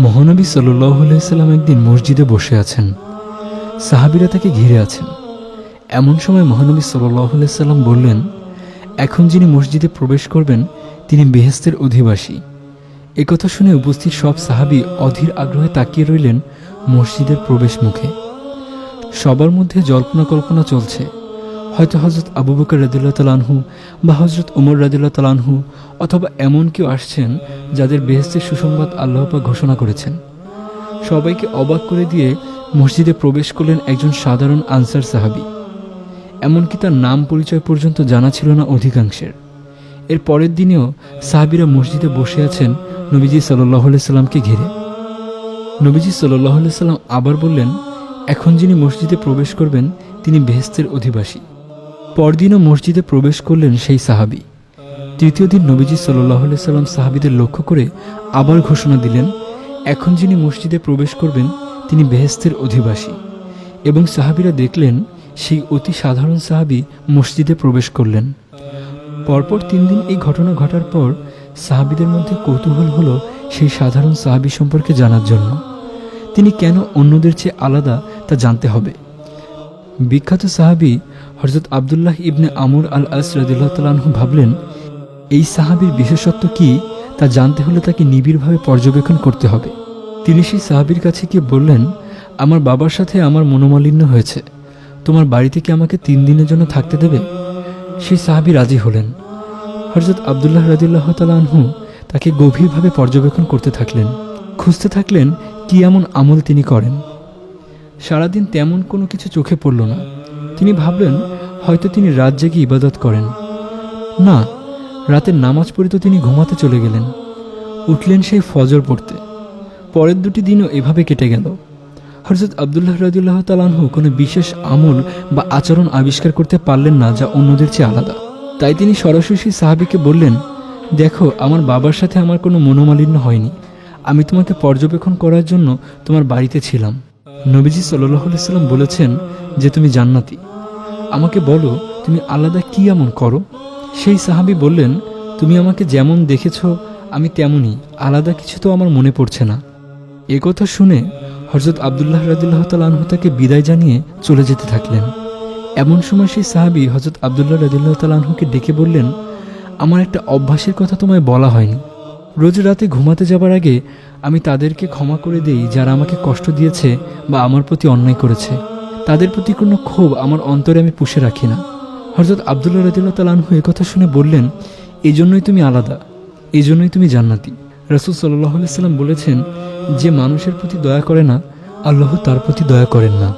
মহানবী সাল্লাম একদিন মসজিদে বসে আছেন। সাহাবিরা তাকে ঘিরে আছেন। এমন সময় মহানবী সাল্লাম বললেন, এখন যিনি মসজিদে প্রবেশ করবেন, তিনি বেহেস্তের অধিবাসী। একথা শুনে উপস্থিত সব সাহাবি অধীর আগ্রহে তাকিয়ে রইলেন মসজিদের প্রবেশ মুখে সবার মধ্যে জল্পনা কল্পনা চলছে। হয়তো হজরত আবু বকর রাদিল্লা তালানহু বা হজরত উমর রাদিল্লা তালানহু অথবা এমন কেউ আসছেন যাদের বেহেস্তের সুসংবাদ আল্লাহপা ঘোষণা করেছেন। সবাইকে অবাক করে দিয়ে মসজিদে প্রবেশ করলেন একজন সাধারণ আনসার সাহাবি। এমনকি তার নাম পরিচয় পর্যন্ত জানা ছিল না অধিকাংশের। এর পরের দিনেও সাহাবিরা মসজিদে বসে আছেন নবীজি সাল্লাহ সাল্লামকে ঘিরে। নবীজি সাল্লাহ সাল্লাম আবার বললেন, এখন যিনি মসজিদে প্রবেশ করবেন, তিনি বেহেস্তের অধিবাসী। পরদিনও মসজিদে প্রবেশ করলেন সেই সাহাবি। তৃতীয় দিন নবীজি সাল্লাহ সাল্লাম সাহাবিদের লক্ষ্য করে আবার ঘোষণা দিলেন, এখন যিনি মসজিদে প্রবেশ করবেন, তিনি বেহেস্তের অধিবাসী। এবং সাহাবিরা দেখলেন, সেই অতি সাধারণ সাহাবি মসজিদে প্রবেশ করলেন। পরপর তিন দিন এই ঘটনা ঘটার পর সাহাবিদের মধ্যে কৌতূহল হলো সেই সাধারণ সাহাবি সম্পর্কে জানার জন্য। তিনি কেন অন্যদের চেয়ে আলাদা তা জানতে হবে। বিখ্যাত সাহাবি হজরত আবদুল্লাহ ইবনে আমর আল আস ভাবলেন, এই সাহাবির বিশেষত্ব কি তা জানতে হলে তাকে নিবিড়ভাবে পর্যবেক্ষণ করতে হবে। তিনি সেই সাহাবির কাছে গিয়ে বললেন, আমার বাবার সাথে আমার মনোমালিন্য হয়েছে। তোমার বাড়িতে কি আমাকে তিন দিনের জন্য থাকতে দেবে? সেই সাহাবি রাজি হলেন। হজরত আবদুল্লাহ রাদিল্লাহ তালাহু তাকে গভীরভাবে পর্যবেক্ষণ করতে থাকলেন। খুঁজতে থাকলেন কি এমন আমল তিনি করেন। সারাদিন তেমন কোনো কিছু চোখে পড়ল না। তিনি ভাবলেন, হয়তো তিনি রাত জেগে ইবাদত করেন। না, রাতের নামাজ পড়ে তো তিনি ঘুমাতে চলে গেলেন। উঠলেন সেই ফজর পড়তে। পরের দুটি দিনও এভাবে কেটে গেল। হরজত আবদুল্লাহ রাদিল্লাহ তালানহু কোনো বিশেষ আমল বা আচরণ আবিষ্কার করতে পারলেন না, যা অন্যদের চেয়ে আলাদা। তাই তিনি সরাসরি সাহাবিকে বললেন, দেখো, আমার বাবার সাথে আমার কোনো মনোমালিন্য হয়নি। আমি তোমাকে পর্যবেক্ষণ করার জন্য তোমার বাড়িতে ছিলাম। নবীজি সাল্লাম বলেছেন যে তুমি জান্নাতি। আমাকে বলো, তুমি আলাদা কি এমন করো? সেই সাহাবি বললেন, তুমি আমাকে যেমন দেখেছ, আমি তেমনই। আলাদা কিছু তো আমার মনে পড়ছে না। এ কথা শুনে হজরত আবদুল্লাহ রাদিল্লাহ তালাহু তাকে বিদায় জানিয়ে চলে যেতে থাকলেন। এমন সময় সেই সাহাবি হজরত আবদুল্লাহ রাদিল্লাহ তালাহুকে ডেকে বললেন, আমার একটা অভ্যাসের কথা তোমায় বলা হয়নি। রোজ রাতে ঘুমাতে যাবার আগে আমি তাদেরকে ক্ষমা করে দেই যারা আমাকে কষ্ট দিয়েছে বা আমার প্রতি অন্যায় করেছে। তাদের প্রতি কোনো ক্ষোভ আমার অন্তরে আমি পুষে রাখি না। হজরত আবদুল্লাহ রদিল্লা তালানহু কথা শুনে বললেন এই জন্যই তুমি আলাদা এই জন্যই তুমি জান্নাতি। রসুল সাল্লাহ সাল্লাম বলেছেন, যে মানুষের প্রতি দয়া করে না, আল্লাহ তার প্রতি দয়া করেন না।